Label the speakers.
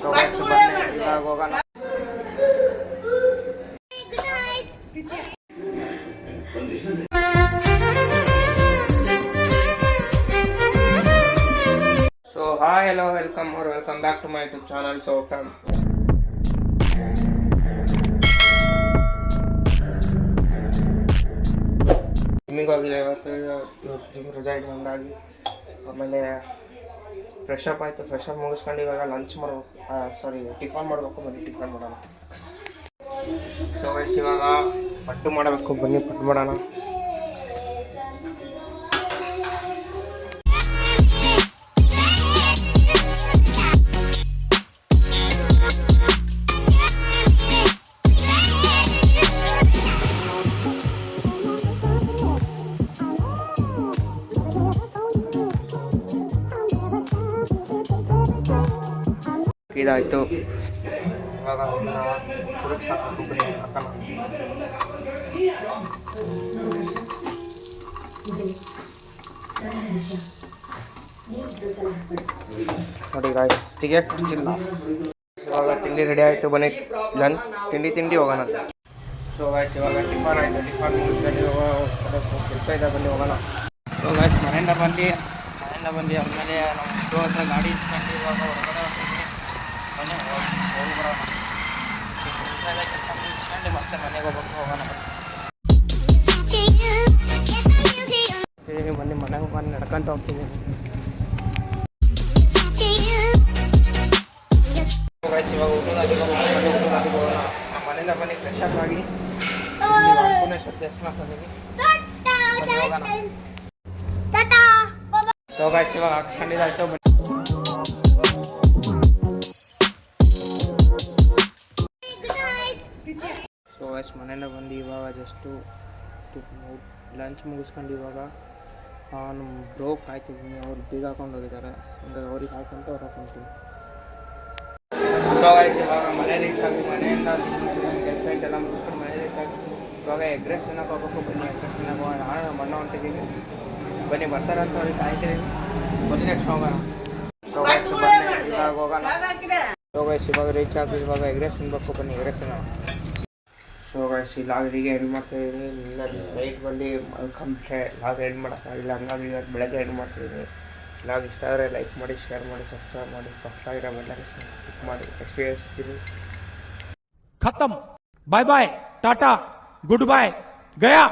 Speaker 1: So guys ಬನ್ನಿ ಇವಾಗ ಹೋಗೋಣ so hi hello welcome or welcome back to my YouTube channel so fam ಜಿಮ್ಮಿಗೆ ಹೋಗಿಲ್ಲ ಇವತ್ತು ಇವತ್ತು ಜಿಮ್ ರಜಾ ಇದೆ ಹಂಗಾಗಿ ಆಮೇಲೆ ಫ್ರೆಶ್ ಅಪ್ ಆಯಿತು ಫ್ರೆಶ್ ಅಪ್ ಮುಗಿಸ್ಕೊಂಡು ಇವಾಗ ಲಂಚ್ ಮಾಡ್ಬೇಕು ಸಾರಿ ಟಿಫನ್ ಮಾಡಬೇಕು ಬನ್ನಿ ಟಿಫನ್ ಮಾಡೋಣ. ಸೊ ಇವಾಗ ಪಟ್ಟು ಮಾಡಬೇಕು, ಬನ್ನಿ ಪಟ್ಟು ಮಾಡೋಣ. ಇದಾಯಿತು. ಇವಾಗ ಸಾಕು ಹಾಕೋಣ ನೋಡಿ ಗಾಯ್ಸ್ ತಿಗೆ ಕುಡ್ಸಿಲ್ಲ ಇವಾಗ ತಿಂಡಿ ರೆಡಿ ಆಯಿತು ಬನ್ನಿ. ಲನ್ ತಿಂಡಿ ತಿಂಡಿ ಹೋಗೋಣ. ಸೊ ಗಾಯ್ಸ್ ಇವಾಗ ಟಿಫನ್ ಆಯಿತು. ಟಿಫನ್ ಮುಗಿಸ್ಕೊಂಡು ಕೆಲಸ ಇದೆ ಬನ್ನಿ ಹೋಗೋಣ. ಸೊ ಗಾಯ್ಸ್ ಮನೆಯಿಂದ ಬಂದು ಮನೆಯಿಂದ ಬಂದು ಆಮೇಲೆ ನಮ್ಮ ಹತ್ರ ಗಾಡಿ ಇಸ್ಕೊಂಡು ಇವಾಗ ಹೊರಗಡೆ ಹೋಗಿ ಬರೋಣ ಮತ್ತೆ ಮನೆಗೆ ಹೋಗ್ಬೇಕು ಹೋಗೋಣ ಬನ್ನಿ ಮನೆಗೆ ಬಂದು ನಡ್ಕೊಂತ ಹೋಗ್ತೀನಿ ಇವಾಗ ನಮ್ಮ ಮನೆಯಿಂದ ಬನ್ನಿ ಫ್ರೆಶ್ ಅಪ್ ಆಗಿ ಬಂದೀನಿ ಬನ್ನಿ ಹೋಗೋಣ ಸೊ ಗೈಸ್ ಇವಾಗ ಹಾಕ್ಸ್ಕೊಂಡಿದ್ದಾಯ್ತು ಬನ್ನಿ ಸೊ ಗೈಸ್ ಮನೆಯಿಂದ ಬಂದು ಇವಾಗ ಜಸ್ಟು ಲಂಚ್ ಮುಗಿಸ್ಕೊಂಡು ಇವಾಗ ನಮ್ಮ ಬ್ರೋ ಕಾಯ್ತಿದ್ದೀನಿ. ಅವ್ರು ಬೀಗ ಹಾಕೊಂಡು ಹೋಗಿದ್ದಾರೆ. ಅಂದರೆ ಅವ್ರಿಗೆ ಹಾಕೊಂತ ಅವ್ರು ಹಾಕೊಂತೀನಿ. ಸೊ ಇವಾಗ ಮನೆ ರೀಚ್ ಆಗಿ ಮನೆಯಿಂದ ಕೆಲಸ ಐತೆಲ್ಲ ಮುಗಿಸ್ಕೊಂಡು ಮನೆ ರೀಚ್ ಆಗಿ ಇವಾಗ ಎಗ್ರೆಸ್ ಏನಕ್ಕೆ ಹೋಗ್ಬೇಕು ಬನ್ನಿ ಎಗ್ರೆಸ್ ಏನಕ್ಕೆ ಹೋಗೋಣ ನಾನು ನಮ್ಮ ಅಣ್ಣ ಹೊಂಟಿದ್ದೀನಿ. ಬನ್ನಿ, ಬರ್ತಾರೆ ಅಂತ ಅವ್ರಿಗೆ ಕಾಯ್ತಿದ್ದೀನಿ ಬನ್ನಿ ನೆಕ್ಸ್ಟ್ ಹೋಗೋಣ. ಸೊ ಬನ್ನಿ ಇವಾಗ ಹೋಗೋಣ. ಇವಾಗ ರೀಚ್ ಆಗಿ ಇವಾಗ ಎಗ್ರೆಸ್ ತಿನ್ಬೇಕು ಬನ್ನಿ. ಎಗ್ರೆಸ್ ತಿನ್ನೋಣ ಸೊ ಗೈಸ್ ಈ ಲಾಗರಿಗೆ ಎಡ್ ಮಾಡ್ತಿದ್ದೀನಿ ನಿನ್ನ ನೈಟ್ ಬಂದು ಮಲ್ಕೊಂಬಿಟ್ಟೆ ಲಾಗ್ ಎಡ್ ಮಾಡೋಕ್ಕಾಗಿಲ್ಲ. ಹಂಗಾಗಿ ಇವತ್ತು ಬೆಳಗ್ಗೆ ಎಡ್ ಮಾಡ್ತಿದ್ದೀನಿ ಲಾಗ್ ಇಷ್ಟ ಆದರೆ ಲೈಕ್ ಮಾಡಿ ಶೇರ್ ಮಾಡಿ ಸಬ್ಸ್ಕ್ರೈಬ್ ಮಾಡಿ ಪಕ್ಕದಾಗಿರೋ ಬೆಲ್ಲಕ್ಕೆ ಕ್ಲಿಕ್ ಮಾಡಿ. ಎಕ್ಸ್ಪೀರಿಯನ್ಸ್ ಇದ್ದೀನಿ
Speaker 2: ಖತಮ್. Bye bye tata good bye Gaya